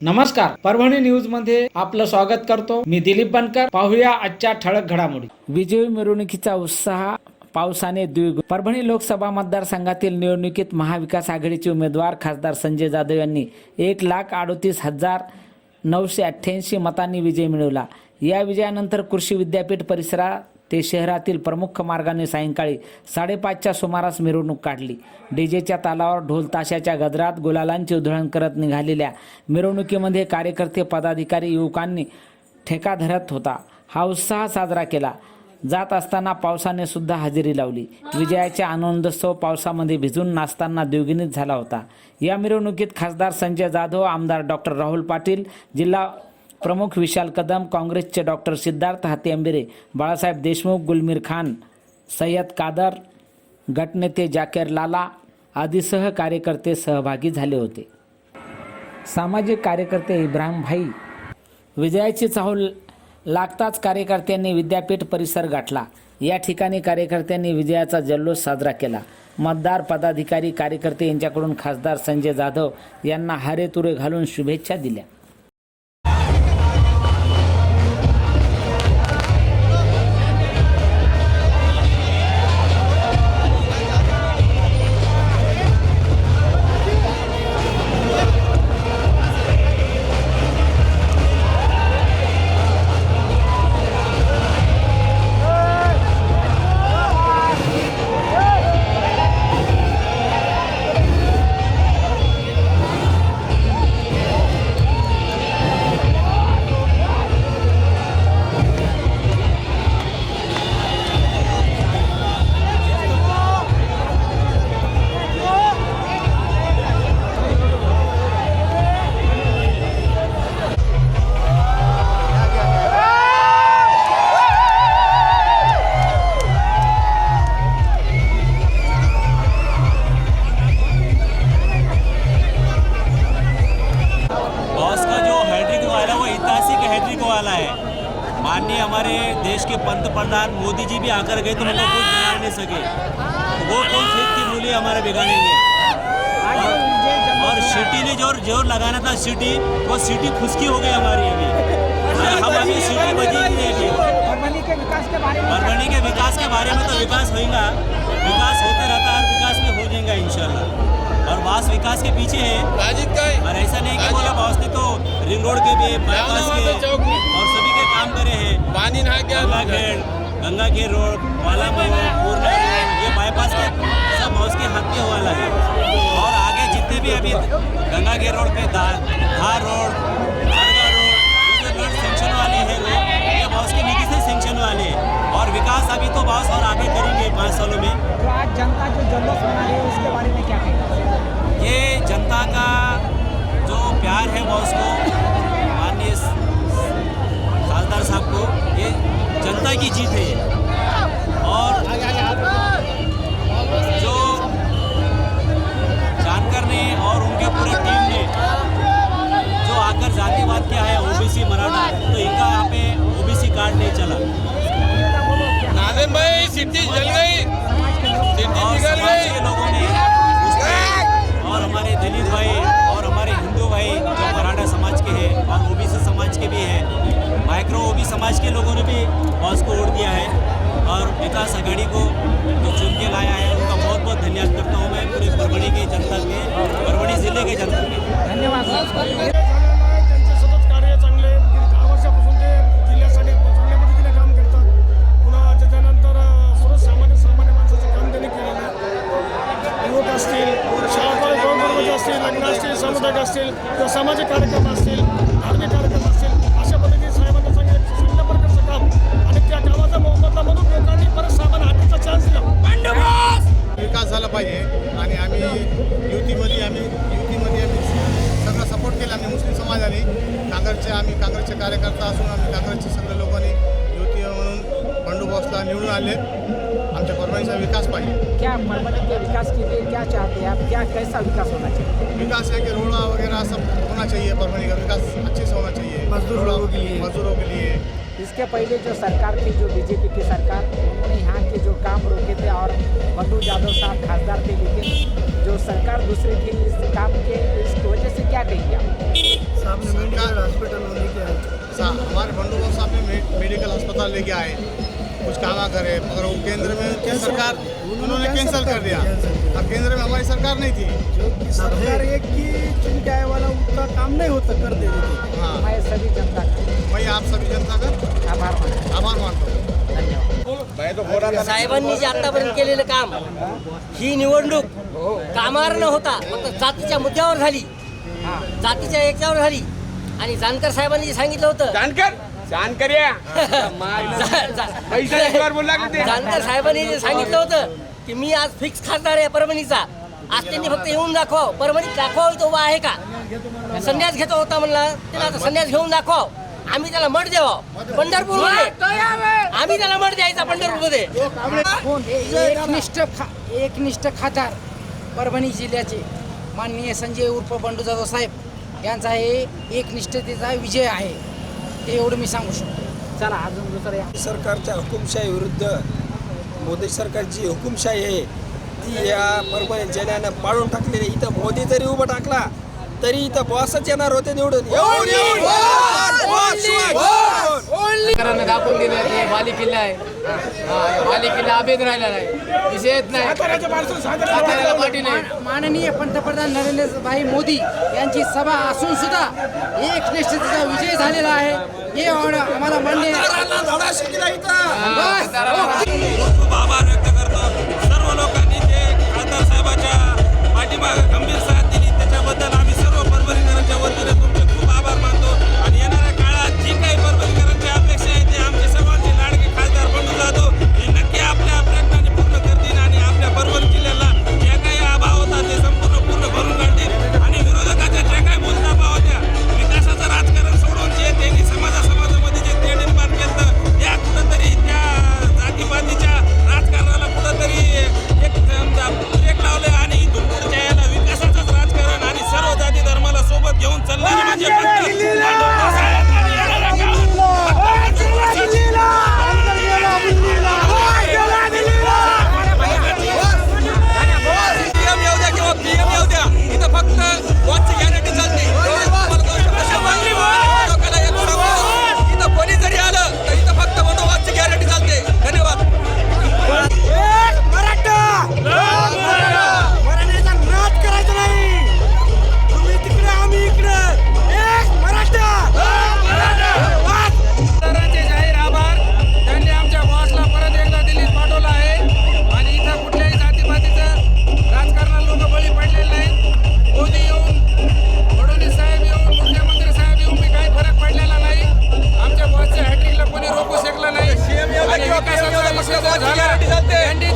नमस्कार परभणी न्यूजमध्ये आपलं स्वागत करतो. मी दिलीप बनकर पाहूया आजच्या ठळक घडामोडी. विजयी मिरवणुकीचा उत्साह पावसाने द्विगुण परभणी लोकसभा मतदारसंघातील निवडणुकीत महाविकास आघाडीचे उमेदवार खासदार संजय जाधव यांनी एक लाख अडोतीस हजार नऊशे अठ्ठ्याऐंशी मतांनी विजय मिळवला. या विजयानंतर कृषी विद्यापीठ परिसरात ते शहरातील प्रमुख मार्गाने सायंकाळी साडेपाचच्या सुमारास मिरवणूक काढली. डीजेच्या तालावर ढोल ताशाच्या गजरात गुलालांची उधळण करत निघालेल्या मिरवणुकीमध्ये कार्यकर्ते पदाधिकारी युवकांनी ठेका धरत होता. हा उत्साह साजरा केला. जात असताना पावसाने सुद्धा हजेरी लावली. विजयाच्या आनंदोत्सव पावसामध्ये भिजून नाचताना द्विगुणित झाला होता. या मिरवणुकीत खासदार संजय जाधव आमदार डॉक्टर राहुल पाटील जिल्हा प्रमुख विशाल कदम काँग्रेसचे डॉक्टर सिद्धार्थ हातेंबिरे बाळासाहेब देशमुख गुलमीर खान सय्यद कादर गटनेते जाकेर लाला आदीसह कार्यकर्ते सहभागी झाले होते. सामाजिक कार्यकर्ते इब्राहिम भाई विजयाची चाहूल लागताच कार्यकर्त्यांनी विद्यापीठ परिसर गाठला. या ठिकाणी कार्यकर्त्यांनी विजयाचा जल्लोष साजरा केला. मतदार पदाधिकारी कार्यकर्ते यांच्याकडून खासदार संजय जाधव यांना हारेतुरे घालून शुभेच्छा दिल्या. मोदी जी भी आकर गए तो उनको कुछ बिगाड़ नहीं सके। वो कौन खेत की मूली हमारे बिगाड़ेंगे और, और सिटी ने जो ज़ोर लगाना था सिटी। वो सिटी फुसकी हो गई हमारी अभी। हम अभी सिटी बजेगी नहीं अभी। परभणी के विकास के बारे में परभणी के विकास के बारे में तो विकास होगा विकास होते रहता है और विकास में हो जाएगा इंशाल्लाह। और बास विकास के पीछे है। और ऐसा नहीं कि बोला बॉस ने तो रिंग रोड के भी बाईपास के और सभी के काम करे हैं। पानी नहा के गंगा गंगा रोड वाला पूर्णा ये बाईपास के सब बॉस के हाथ के वाला है और आगे जितने भी अभी गंगा खेड़ रोड पे धार धार रोड धारगा रोड जो रोड सेंक्शन वाले हैं लोग ये बॉस के निधि से सेंक्शन वाले हैं। और विकास अभी तो बॉस और आगे करेंगे पाँच सालों में। जो आज जनता जो जल्लोष मना रही है उसके बारे में क्या कहेंगे ये जनता का जो प्यार है बॉस को जनता की जीत है और जो जानकर ने और उनके पूरे टीम ने जो आकर जातिवाद किया है ओबीसी मराठा तो इनका यहाँ पे ओबीसी कार्ड नहीं चला। नाजिम भाई सिटी जल गई। सामुदायिक असतील किंवा सामाजिक कार्यक्रम असतील धार्मिक कार्यक्रम असतील अशा पद्धतीने साहेबांना चांगले चांगल्या प्रकारचं काम? आणि त्या कामाचा मोबदला म्हणून लोकांनी परत साहेबांना हातीचा चान्स दिला. विकास झाला पाहिजे आणि आम्ही युतीमध्ये आम्ही युतीमध्ये आम्ही सगळं सपोर्ट केला. आम्ही मुस्लिम समाजाने. काँग्रेसचे आम्ही काँग्रेसचे कार्यकर्ता असून आम्ही काँग्रेसचे सगळे लोकांनी युती म्हणून बंडू बॉसला निवडून आले आमच्या परभणीचा विकास पाहिजे क्या के विकास के लिए क्या चाहते हैं आप? क्या कैसा विकास होना चाहिए? विकास है कि रोड़ा वगैरह सब होना चाहिए परभणी का विकास अच्छे से होना चाहिए। मजदूर लोगों के लिए। मजदूरों के लिए। इसके पहले जो सरकार थी जो बीजेपी की सरकार उन्होंने यहाँ के जो काम रोके थे और बंडू यादव साहब खासदार थे लेकिन जो सरकार दूसरी थी इस काम के इसकी वजह से क्या कहेंगे आप? सामने मेडिकल हॉस्पिटल होने के हमारे बंडू साहब ने मेडिकल अस्पताल लेके आए। कुछ काम करे मगर वो केंद्र में सरकार? उन्होंने कैंसिल कर दिया। अब केंद्र में हमारी सरकार नहीं थी। सरकार एक की चुनके आए वाला उतना काम नहीं होता कर दे देती। हाँ। मैं सभी जनता का। मैं आप सभी जनता का? आभार मानता आभार मानता हूँ। साहेबांनी जे आतापर्यंत केलेलं काम ही निवडणूक कामावर न होता फक्त जातीच्या मुद्द्यावर झाली. जातीच्या याच्यावर झाली. आणि जानकर साहेबांनी जे सांगितलं होतं जानकर? पैसा बोलला की ते? जानकर साहेबांनी जे सांगितलं होतं की मी आज फिक्स खासदार आहे परभणीचा. आज त्यांनी फक्त येऊन दाखव परभणीत दाखव इथं उभा आहे का? संन्यास घेतो होता म्हणला. त्याला आता संन्यास घेऊन दाखव आम्ही त्याला मठ द्यावं. पंढरपूर आम्ही त्याला मठ द्यायचा पंढरपूरमध्ये एकनिष्ठ खा एकनिष्ठ खासदार परभणी जिल्ह्याचे माननीय संजय उर्फ बंडू जाधव साहेब. यांचा हे एकनिष्ठतेचा विजय आहे. ते एवढं मी सांगू शकतो. चला अजून दुसरं या. सरकारच्या हुकुमशाही विरुद्ध मोदी सरकारची हुकुमशाही आहे ती या परभणी जिल्ह्यानं पाडून टाकलेली. इथं मोदी जरी उभं टाकला तरी इथं बॉसच येणार होते निवडून. येऊन येऊन बॉस, बॉस, बॉस. करांना दाखवून दिलं की बाली किल्ला आहे. हा, बाली किल्ला अभेद राहिलेला आहे विषय येत नाही. साताऱ्याला पाठी नाही. माननीय पंतप्रधान नरेंद्र भाई मोदी यांची सभा असून सुद्धा एकनिष्ठतेचा विजय झालेला आहे. हे आम्हाला मान्य आभार व्यक्त करतो. सर्व लोकांनी जे खासदार साहेबाच्या पाठीमागे गंभीर साथ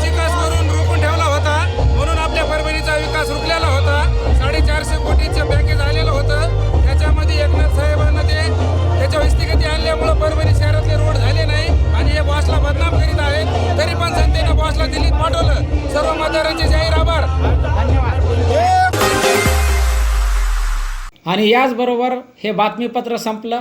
विकास करून रोखून ठेवला होता. म्हणून आपल्या परभणीचा विकास रुकलेला होता. साडेचारशे कोटीचं पॅकेज आलेलं होतं. त्याच्यामध्ये एकनाथ साहेबांना ते त्याच्या आणल्यामुळं परभणी शहरातले रोड झाले नाही आणि हे बॉसला बदनाम करीत आहेत. तरी पण जनतेनं बॉसला दिल्लीत पाठवलं. सर्व मतदारांचे जाहीर आभार. आणि याचबरोबर हे बातमीपत्र संपलं.